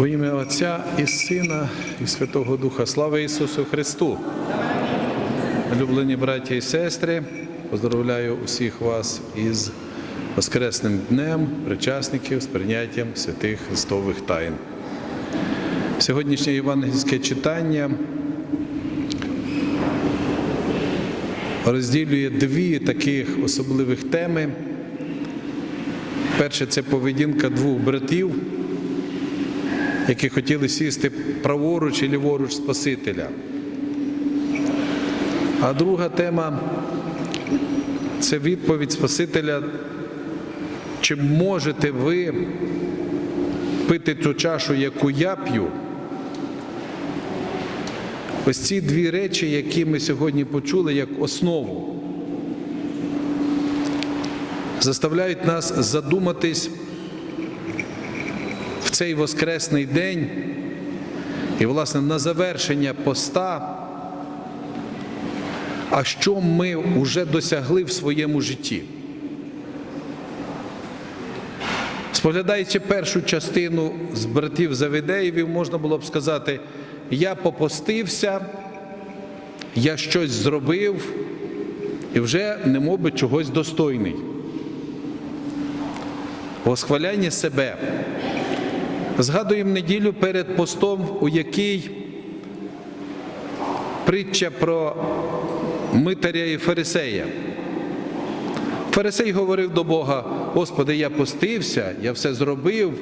Во ім'я Отця і Сина, і Святого Духа. Слава Ісусу Христу! Улюблені браття і сестри, поздравляю усіх вас із Воскресним днем причасників з прийняттям святих Христових тайн. Сьогоднішнє євангельське читання розділює дві таких особливих теми. Перше це поведінка двох братів, які хотіли сісти праворуч і ліворуч Спасителя. А друга тема це відповідь Спасителя, чи можете ви пити ту чашу, яку я п'ю? Ось ці дві речі, які ми сьогодні почули як основу, заставляють нас задуматись цей воскресний день і, власне, на завершення поста, а що ми вже досягли в своєму житті. Споглядаючи першу частину з братів Завідеєвів, можна було б сказати, я попостився, я щось зробив і вже не мов би чогось достойний. Восхваляння себе. Згадуємо неділю перед постом, у якій притча про митаря і фарисея. Фарисей говорив до Бога: Господи, я постився, я все зробив.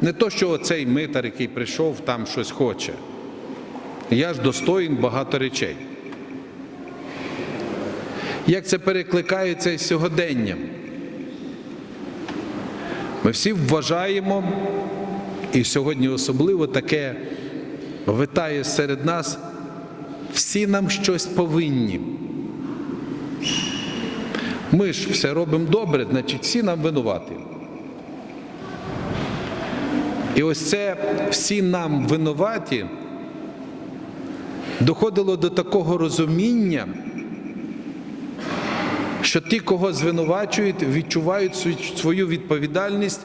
Не то, що оцей митар, який прийшов, там щось хоче. Я ж достоїн багато речей. Як це перекликається із сьогоденням? Ми всі вважаємо, і сьогодні особливо таке витає серед нас, всі нам щось повинні. Ми ж все робимо добре, значить всі нам винуваті. І ось це всі нам винуваті доходило до такого розуміння, що ті, кого звинувачують, відчувають свою відповідальність,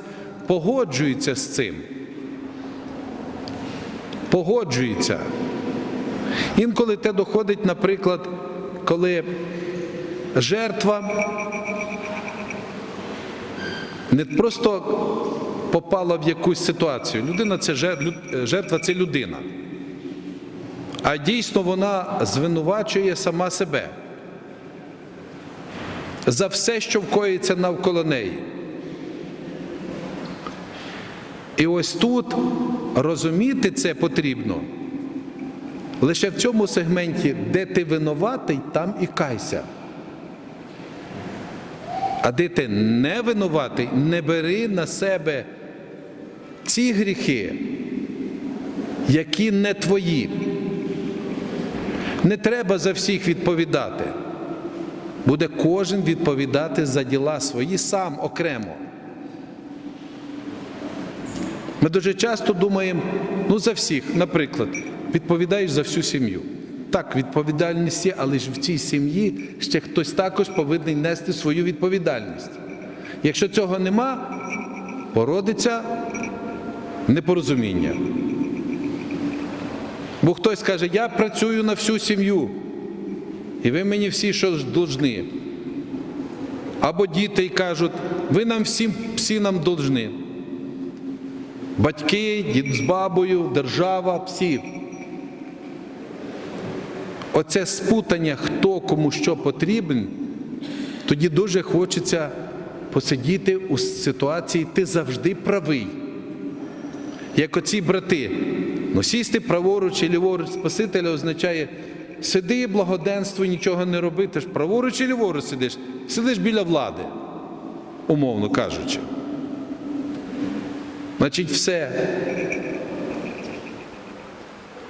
погоджуються з цим. Погоджуються. Інколи те доходить, наприклад, коли жертва не просто попала в якусь ситуацію. Людина це жертва це людина. А дійсно вона звинувачує сама себе за все, що вкоїться навколо неї. І ось тут розуміти це потрібно. Лише в цьому сегменті, де ти винуватий, там і кайся. А де ти не винуватий, не бери на себе ці гріхи, які не твої. Не треба за всіх відповідати. Буде кожен відповідати за діла свої сам окремо. Ми дуже часто думаємо, ну за всіх, наприклад, відповідаєш за всю сім'ю. Так, відповідальність є, але ж в цій сім'ї ще хтось також повинен нести свою відповідальність. Якщо цього нема, породиться непорозуміння. Бо хтось каже, я працюю на всю сім'ю, і ви мені всі що ж должны. Або діти кажуть, ви нам всім всі нам должны. Батьки, дід з бабою, держава, всі. Оце спутання, хто кому що потрібен, тоді дуже хочеться посидіти у ситуації, ти завжди правий. Як оці брати, ну сісти праворуч і ліворуч Спасителя означає сиди, благоденствуй, нічого не роби, ти ж праворуч і ліворуч сидиш, сидиш біля влади, умовно кажучи. Значить, все.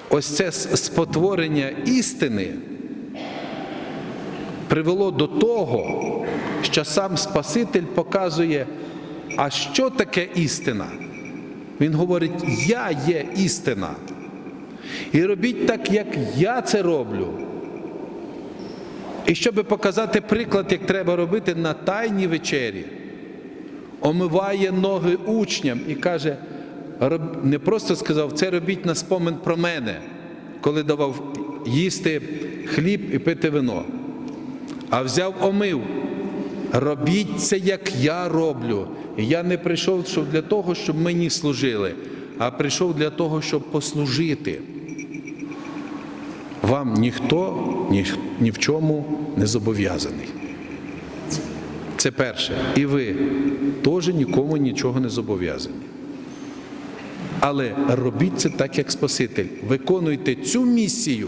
Ось це спотворення істини привело до того, що сам Спаситель показує, а що таке істина? Він говорить, я є істина. І робіть так, як я це роблю. І щоб показати приклад, як треба робити на Тайній вечері, омиває ноги учням і каже, не просто сказав, це робіть на спомин про мене, коли давав їсти хліб і пити вино, а взяв омив. Робіть це, як я роблю. І я не прийшов щоб для того, щоб мені служили, а прийшов для того, щоб послужити. Вам ніхто ні, ні в чому не зобов'язаний. Це перше. І ви теж нікому нічого не зобов'язані. Але робіть це так, як Спаситель. Виконуйте цю місію,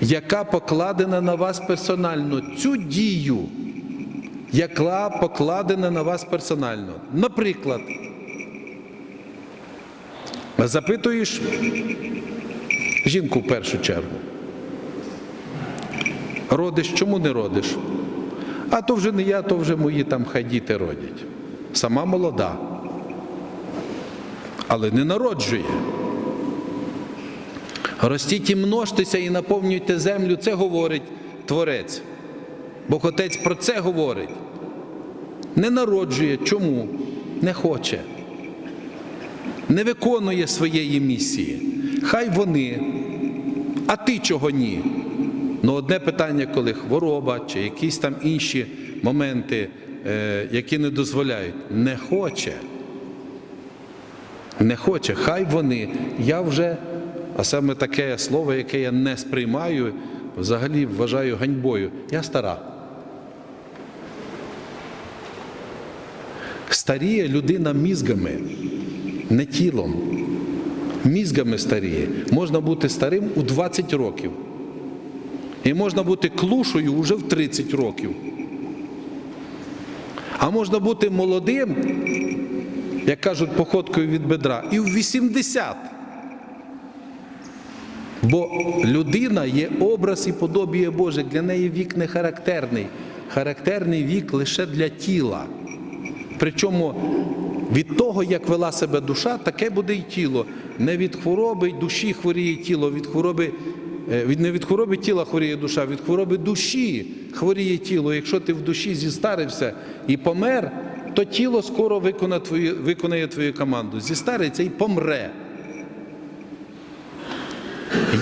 яка покладена на вас персонально, цю дію, яка покладена на вас персонально. Наприклад, запитуєш жінку в першу чергу. Родиш, чому не родиш? А то вже не я, то вже мої там хай діти родять. Сама молода. Але не народжує. Ростіть і множтеся і наповнюйте землю, це говорить Творець. Бог Отець про це говорить. Не народжує. Чому? Не хоче. Не виконує своєї місії. Хай вони. А ти чого ні? Ну, одне питання, коли хвороба чи якісь там інші моменти, е, які не дозволяють, не хоче. Не хоче, хай вони. Я вже, а саме таке слово, яке я не сприймаю, взагалі вважаю ганьбою. Я стара. Старіє людина мізгами, не тілом. Мізгами старіє. Можна бути старим у 20 років. І можна бути клушою вже в 30 років. А можна бути молодим, як кажуть, походкою від бедра, і в 80. Бо людина є образ і подобіє Боже. Для неї вік не характерний. Характерний вік лише для тіла. Причому від того, як вела себе душа, таке буде і тіло. Не від хвороби душі хворіє тіло, від хвороби, не від хвороби тіла хворіє душа, від хвороби душі хворіє тіло. Якщо ти в душі зістарився і помер, то тіло скоро виконає твою, виконає твою команду. Зістариться і помре.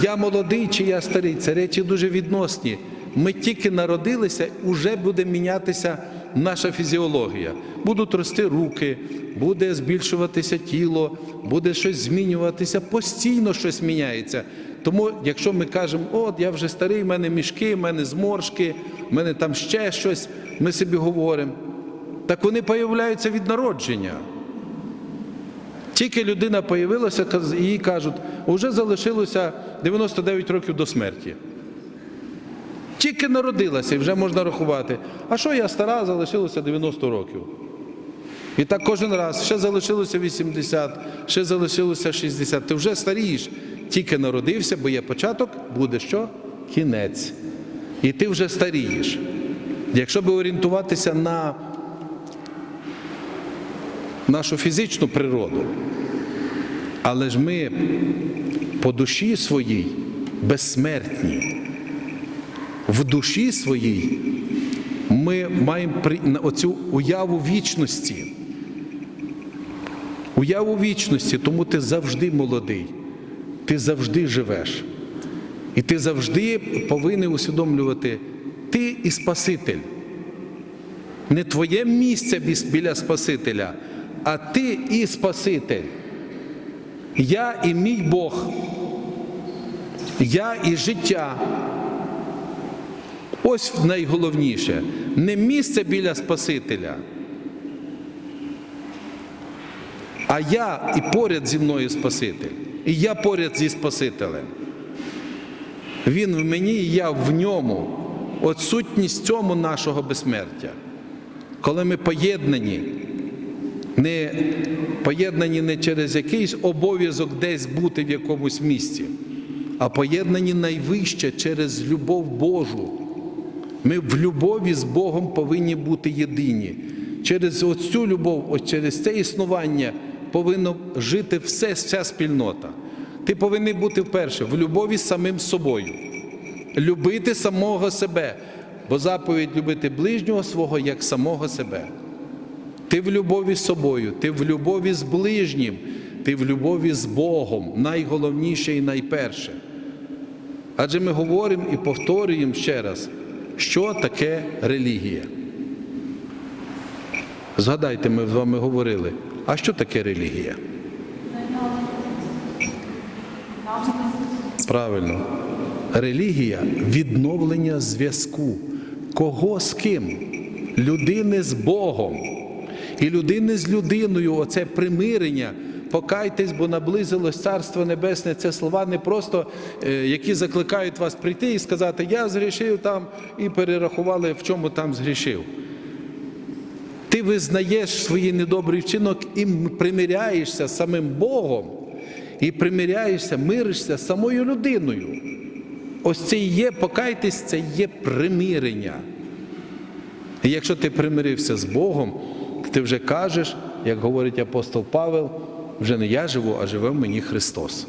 Я молодий чи я старий, це речі дуже відносні. Ми тільки народилися, вже буде мінятися наша фізіологія. Будуть рости руки, буде збільшуватися тіло, буде щось змінюватися, постійно щось міняється. Тому, якщо ми кажемо, от я вже старий, в мене мішки, в мене зморшки, в мене там ще щось, ми собі говоримо, так вони появляються від народження. Тільки людина появилася, їй кажуть, вже залишилося 99 років до смерті. Тільки народилася і вже можна рахувати. А що я стара, залишилося 90 років. І так кожен раз ще залишилося 80, ще залишилося 60. Ти вже старієш, тільки народився, бо є початок, буде що? Кінець. І ти вже старієш. Якщо би орієнтуватися на нашу фізичну природу, але ж ми по душі своїй безсмертні. В душі своїй ми маємо оцю уяву вічності. Уяву вічності, тому ти завжди молодий, ти завжди живеш. І ти завжди повинен усвідомлювати, ти і Спаситель. Не твоє місце біля Спасителя, а ти і Спаситель. Я і мій Бог. Я і життя. Ось найголовніше. Не місце біля Спасителя. А я і поряд зі мною Спаситель. І я поряд зі Спасителем. Він в мені, і я в ньому. От сутність цьому нашого безсмертя. Коли ми поєднані, не поєднані не через якийсь обов'язок десь бути в якомусь місці, а поєднані найвище через любов Божу. Ми в любові з Богом повинні бути єдині. Через оцю любов, ось через це існування повинно жити все, вся спільнота. Ти повинен бути вперше в любові з самим собою, любити самого себе, бо заповідь любити ближнього свого як самого себе. ти в любові з собою, ти в любові з ближнім, ти в любові з Богом, найголовніше і найперше. Адже ми говоримо і повторюємо ще раз, що таке релігія. Згадайте, ми з вами говорили, а що таке релігія? Правильно. Релігія відновлення зв'язку. Кого з ким? Людини з Богом. І людини з людиною, оце примирення. Покайтесь, бо наблизилось Царство Небесне. Це слова не просто, е, які закликають вас прийти і сказати, я згрішив там і перерахували, в чому там згрішив. Ти визнаєш свій недобрий вчинок і примиряєшся з самим Богом, і примиряєшся, миришся з самою людиною. Ось це і є, покайтесь, це є примирення. І якщо ти примирився з Богом, ти вже кажеш, як говорить апостол Павел, вже не я живу, а живе в мені Христос.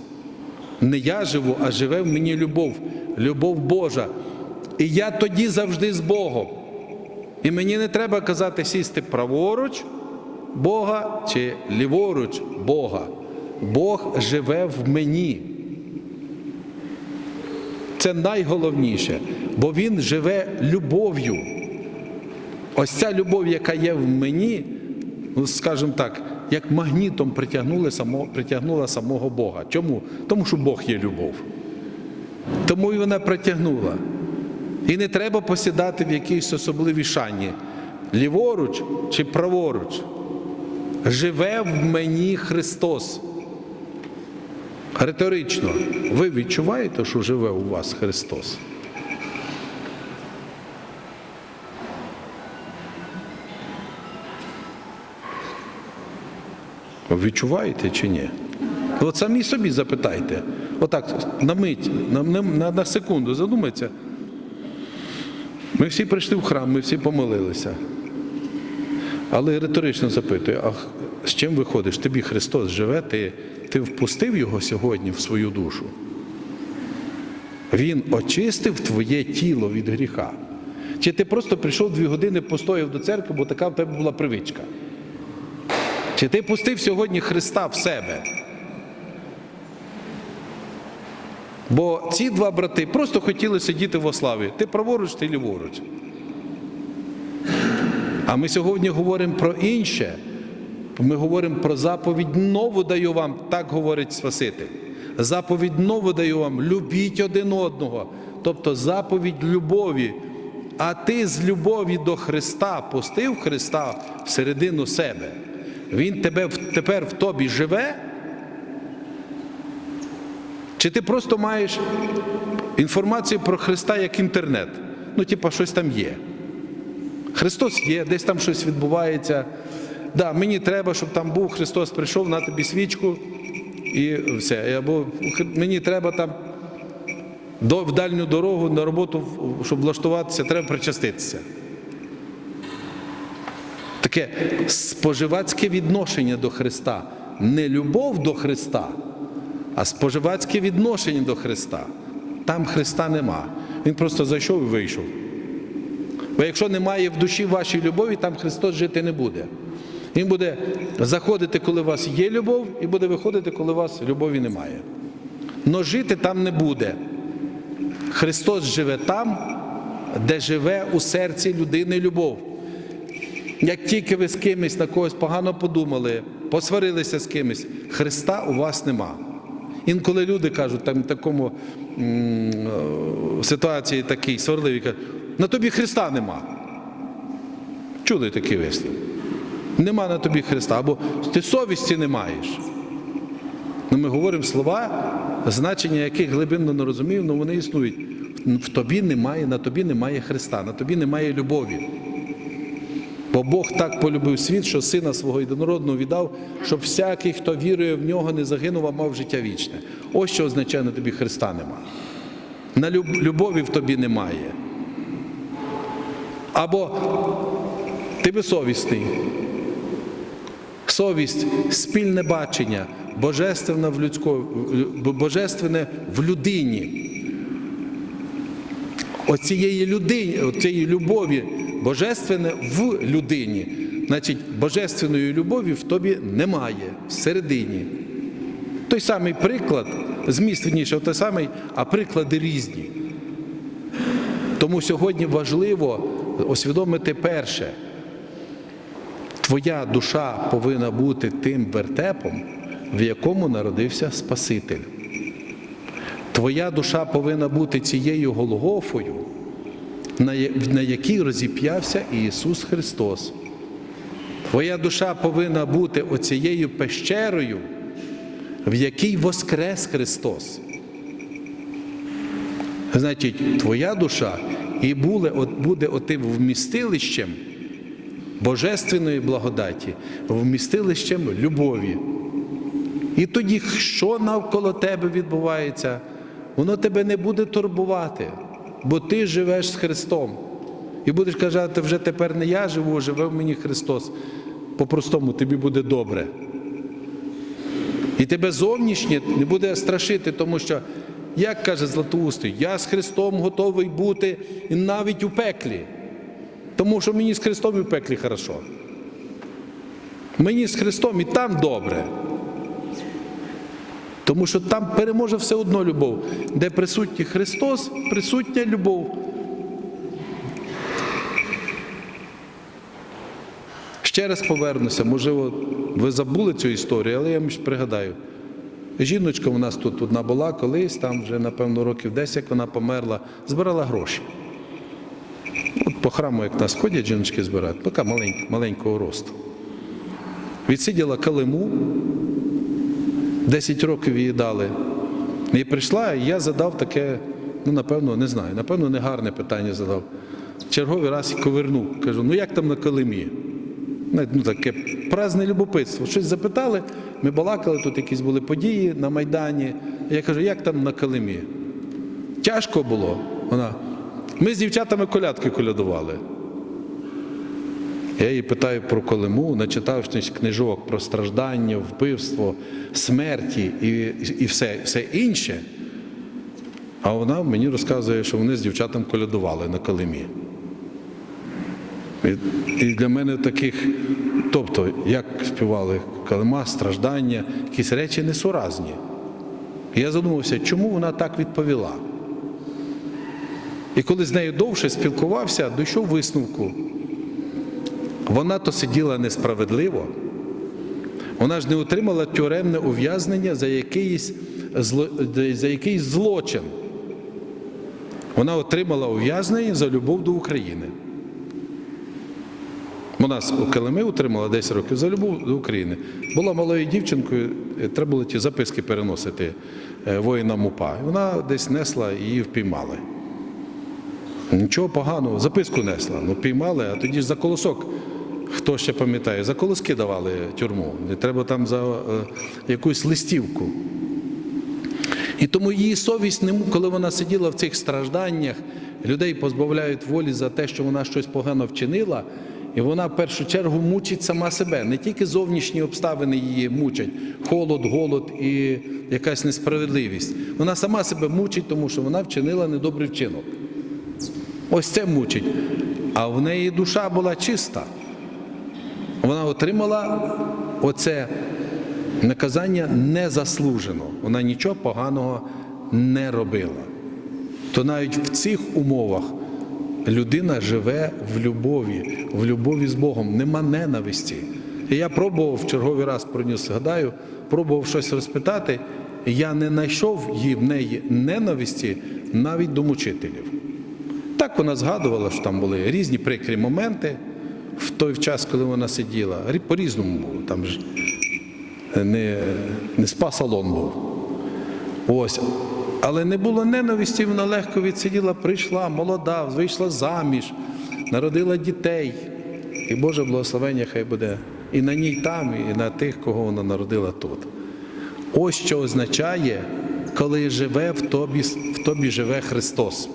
Не я живу, а живе в мені любов, любов Божа. І я тоді завжди з Богом. І мені не треба казати сісти праворуч Бога чи ліворуч Бога. Бог живе в мені. Це найголовніше, бо Він живе любов'ю. Ось ця любов, яка є в мені, ну, скажімо так, як магнітом притягнула самого, притягнула самого Бога. Чому? Тому що Бог є любов. Тому і вона притягнула. І не треба посідати в якійсь особливій шані, ліворуч чи праворуч. Живе в мені Христос. Риторично, ви відчуваєте, що живе у вас Христос? Відчуваєте чи ні? От самі собі запитайте. Отак, на мить, на, на, на секунду задумайтеся. Ми всі прийшли в храм, ми всі помолилися. Але риторично запитую, а з чим виходиш? Тобі Христос живе, ти, ти впустив Його сьогодні в свою душу? Він очистив твоє тіло від гріха. Чи ти просто прийшов дві години, постояв до церкви, бо така в тебе була привичка? Чи ти пустив сьогодні Христа в себе? Бо ці два брати просто хотіли сидіти в ославі. Ти праворуч, ти ліворуч. А ми сьогодні говоримо про інше. Ми говоримо про заповідь нову даю вам, так говорить Спаситель. Заповідь нову даю вам, любіть один одного. Тобто заповідь любові. А ти з любові до Христа пустив Христа всередину себе. Він тебе тепер в тобі живе. Чи ти просто маєш інформацію про Христа як інтернет? Ну, типа, щось там є. Христос є, десь там щось відбувається. Да, мені треба, щоб там був Христос прийшов на тобі свічку і все. Або мені треба там в дальню дорогу на роботу, щоб влаштуватися, треба причаститися. Таке споживацьке відношення до Христа, не любов до Христа, а споживацьке відношення до Христа. Там Христа нема. Він просто зайшов і вийшов. Бо якщо немає в душі вашій любові, там Христос жити не буде. Він буде заходити, коли у вас є любов, і буде виходити, коли у вас любові немає. Но жити там не буде. Христос живе там, де живе у серці людини любов. Як тільки ви з кимось на когось погано подумали, посварилися з кимось, Христа у вас нема. Інколи люди кажуть, там в такому ситуації такій сварливій, кажуть, на тобі Христа нема. Чули такий вислів? Нема на тобі Христа, або ти совісті не маєш. Ну, Ми говоримо слова, значення яких глибинно не розуміємо, але вони існують. В тобі немає, на тобі немає Христа, на тобі немає любові. Бо Бог так полюбив світ, що сина свого єдинородного віддав, щоб всякий, хто вірує в нього, не загинув, а мав життя вічне. Ось що означає на тобі Христа нема. На любові в тобі немає. Або ти безсовісний. Совість, спільне бачення, божественне в людсько, божественне в людині. Оцієї людині, оцієї любові, божественне в людині. значить, божественної любові в тобі немає всередині. Той самий приклад, зміст вірніше, той самий, а приклади різні. Тому сьогодні важливо усвідомити перше. Твоя душа повинна бути тим вертепом, в якому народився Спаситель. Твоя душа повинна бути цією Голгофою, на якій розіп'явся Ісус Христос. Твоя душа повинна бути оцією пещерою, в якій воскрес Христос. Значить, твоя душа і буде, от- буде отим вмістилищем божественної благодаті, вмістилищем любові. І тоді, що навколо тебе відбувається, воно тебе не буде турбувати, бо ти живеш з Христом. І будеш казати, вже тепер не я живу, живе в мені Христос. По-простому тобі буде добре. І тебе зовнішнє не буде страшити, тому що, як каже Златоустий, я з Христом готовий бути навіть у пеклі. Тому що мені з Христом і в пеклі хорошо. Мені з Христом і там добре. Тому що там переможе все одно любов. Де присутній Христос, присутня любов. Ще раз повернуся, можливо, ви забули цю історію, але я вам пригадаю. Жіночка у нас тут одна була колись, там вже, напевно, років 10, як вона померла, збирала гроші. От по храму, як нас ходять, жіночки збирають, така маленького росту. Відсиділа калиму, 10 років її дали. І прийшла, і я задав таке, ну, напевно, не знаю, напевно, негарне питання задав. Черговий раз ковернув. Кажу, ну як там на калимі? Ну, таке праздне любопитство. Щось запитали, ми балакали, тут якісь були події на Майдані. Я кажу, як там на Калимі? Тяжко було. Вона. Ми з дівчатами колядки колядували. Я її питаю про Колиму, начитавшись книжок про страждання, вбивство, смерті і, і все, все інше. А вона мені розказує, що вони з дівчатами колядували на Калимі. І, і для мене таких, тобто, як співали калима, страждання, якісь речі несуразні. Я задумався, чому вона так відповіла. І коли з нею довше спілкувався, дійшов висновку. Вона то сиділа несправедливо, вона ж не отримала тюремне ув'язнення за якийсь, за якийсь злочин. Вона отримала ув'язнення за любов до України. Вона з- Килими утримала 10 років за любов до України. Була малою дівчинкою, е, треба було ті записки переносити е, воїнам УПА. Вона десь несла і її впіймали. Нічого поганого, записку несла, ну піймали, а тоді ж за колосок. Хто ще пам'ятає, за колоски давали тюрму. Не треба там за е, якусь листівку. І тому її совість, коли вона сиділа в цих стражданнях, людей позбавляють волі за те, що вона щось погано вчинила, і вона в першу чергу мучить сама себе. Не тільки зовнішні обставини її мучать, холод, голод і якась несправедливість. Вона сама себе мучить, тому що вона вчинила недобрий вчинок. Ось це мучить. А в неї душа була чиста. Вона отримала оце наказання незаслужено. Вона нічого поганого не робила. То навіть в цих умовах людина живе в любові, в любові з Богом, нема ненависті. І я пробував в черговий раз про нього згадаю, пробував щось розпитати. Я не знайшов в неї ненависті навіть до мучителів. Так вона згадувала, що там були різні прикрі моменти в той час, коли вона сиділа. По-різному було. Там ж не, не спа-салон був. Ось. Але не було ненависті, вона легко відсиділа, прийшла, молода, вийшла заміж, народила дітей. І Боже благословення хай буде і на ній там, і на тих, кого вона народила тут. Ось що означає, коли живе в тобі, в тобі живе Христос.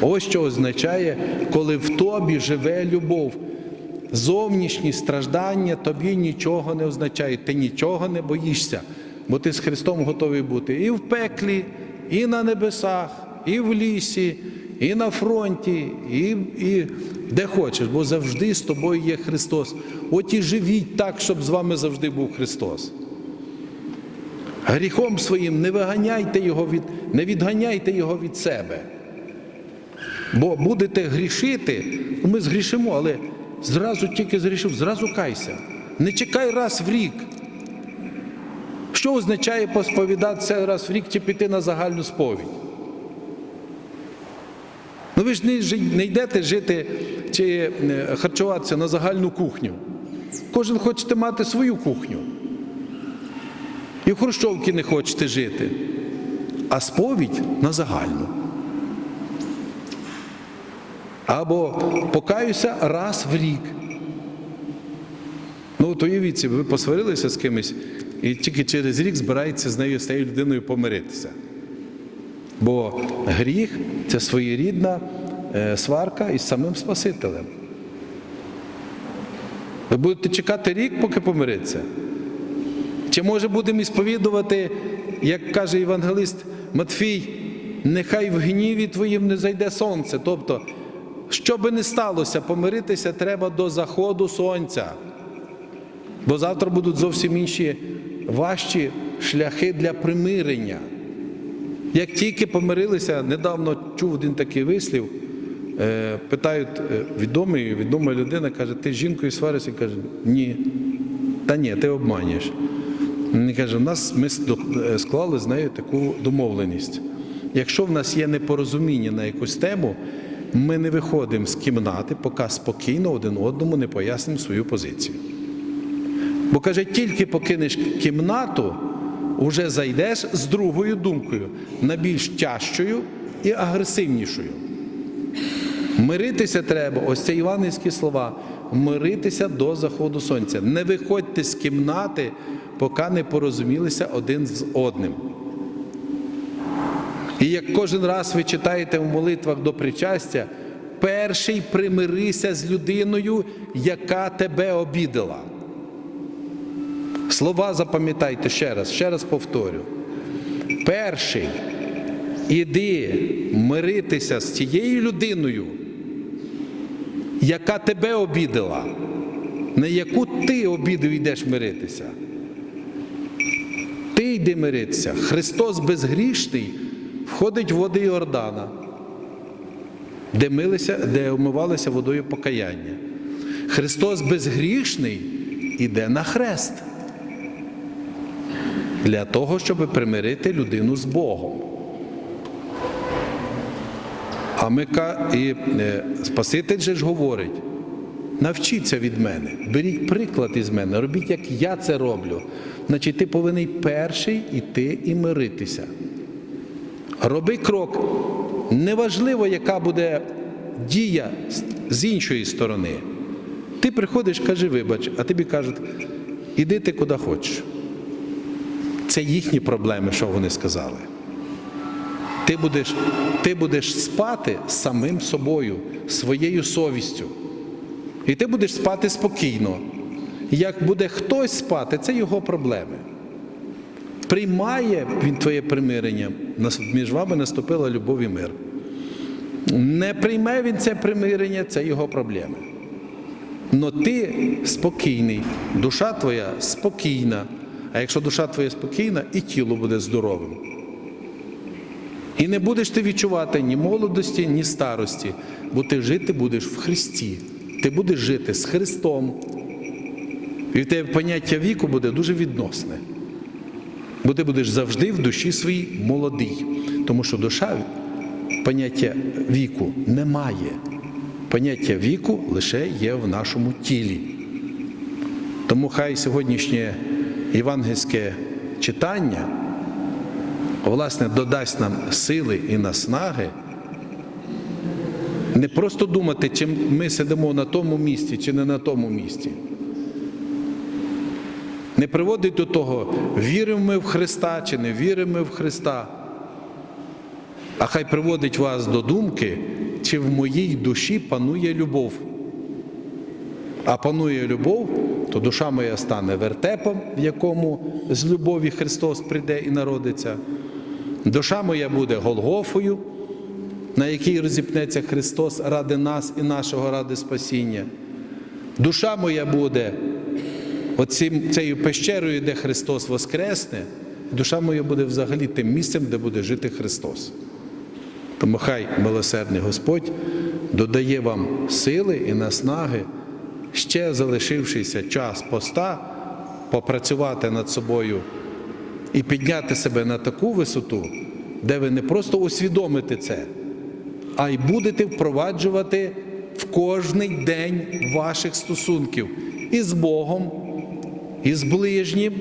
Ось що означає, коли в тобі живе любов. Зовнішні страждання тобі нічого не означають, ти нічого не боїшся, бо ти з Христом готовий бути і в пеклі, і на небесах, і в лісі, і на фронті, і, і де хочеш, бо завжди з тобою є Христос. От і живіть так, щоб з вами завжди був Христос. Гріхом своїм не виганяйте його від, не відганяйте його від себе. Бо будете грішити, ми згрішимо, але зразу тільки згрішив, зразу кайся. Не чекай раз в рік. Що означає посповідатися раз в рік чи піти на загальну сповідь? Ну ви ж не, не йдете жити чи е, харчуватися на загальну кухню. Кожен хочете мати свою кухню. І в Хрущовці не хочете жити, а сповідь на загальну. Або покаюся раз в рік. Ну, от уявіть, ви посварилися з кимось і тільки через рік збираєтеся з нею з тією людиною помиритися. Бо гріх це своєрідна е, сварка із самим Спасителем. Ви будете чекати рік, поки помириться? Чи може будемо ісповідувати, як каже євангелист Матфій, нехай в гніві твоїм не зайде сонце. Тобто, що би не сталося, помиритися треба до заходу сонця. Бо завтра будуть зовсім інші важчі шляхи для примирення. Як тільки помирилися, недавно чув один такий вислів, е, питають е, відомий, відома людина, каже, ти з жінкою сваришся? Каже, ні. Та ні, ти обманюєш. Він каже, у нас ми склали з нею таку домовленість. Якщо в нас є непорозуміння на якусь тему, ми не виходимо з кімнати, поки спокійно один одному не пояснимо свою позицію. Бо каже, тільки покинеш кімнату, вже зайдеш з другою думкою, на більш тяжчою і агресивнішою. Миритися треба, ось це івангельські слова. Миритися до заходу сонця. Не виходьте з кімнати, поки не порозумілися один з одним. І як кожен раз ви читаєте в молитвах до причастя, перший примирися з людиною, яка тебе обідала. Слова запам'ятайте ще раз, ще раз повторю. Перший іди миритися з тією людиною, яка тебе обідала, на яку ти обідав йдеш миритися. Ти йди миритися. Христос безгрішний входить в води Йордана, де, милися, де омивалися водою покаяння. Христос безгрішний іде на хрест для того, щоб примирити людину з Богом. А ми і е, Спаситель же ж говорить: навчіться від мене, беріть приклад із мене, робіть, як я це роблю. Значить, ти повинен перший іти і миритися. Роби крок. Неважливо, яка буде дія з- іншої сторони. Ти приходиш, кажи, вибач, а тобі кажуть, іди ти куди хочеш. Це їхні проблеми, що вони сказали. Ти будеш, ти будеш спати самим собою, своєю совістю. І ти будеш спати спокійно. Як буде хтось спати, це його проблеми. Приймає він твоє примирення, між вами наступила любов і мир. Не прийме він це примирення, це його проблеми. Но ти спокійний, душа твоя спокійна. А якщо душа твоя спокійна, і тіло буде здоровим. І не будеш ти відчувати ні молодості, ні старості, бо ти жити будеш в Христі. Ти будеш жити з Христом. І в тебе поняття віку буде дуже відносне. Бо ти будеш завжди в душі своїй молодий. Тому що душа поняття віку не має. Поняття віку лише є в нашому тілі. Тому хай сьогоднішнє євангельське читання власне додасть нам сили і наснаги не просто думати, чи ми сидимо на тому місці, чи не на тому місці. Не приводить до того, віримо ми в Христа чи не віримо ми в Христа. А хай приводить вас до думки, чи в моїй душі панує любов. А панує любов, то душа моя стане вертепом, в якому з любові Христос прийде і народиться. Душа моя буде Голгофою, на якій розіпнеться Христос ради нас і нашого ради спасіння. Душа моя буде оцим, цією пещерою, де Христос воскресне, душа моя буде взагалі тим місцем, де буде жити Христос. Тому хай милосердний Господь додає вам сили і наснаги, ще залишившийся час поста, попрацювати над собою і підняти себе на таку висоту, де ви не просто усвідомите це, а й будете впроваджувати в кожний день ваших стосунків і з Богом, і з ближнім,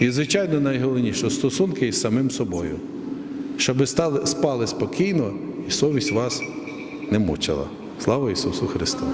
і, звичайно, найголовніше стосунки із самим собою, щоб стали, спали спокійно і совість вас не мучила. Слава Ісусу Христу!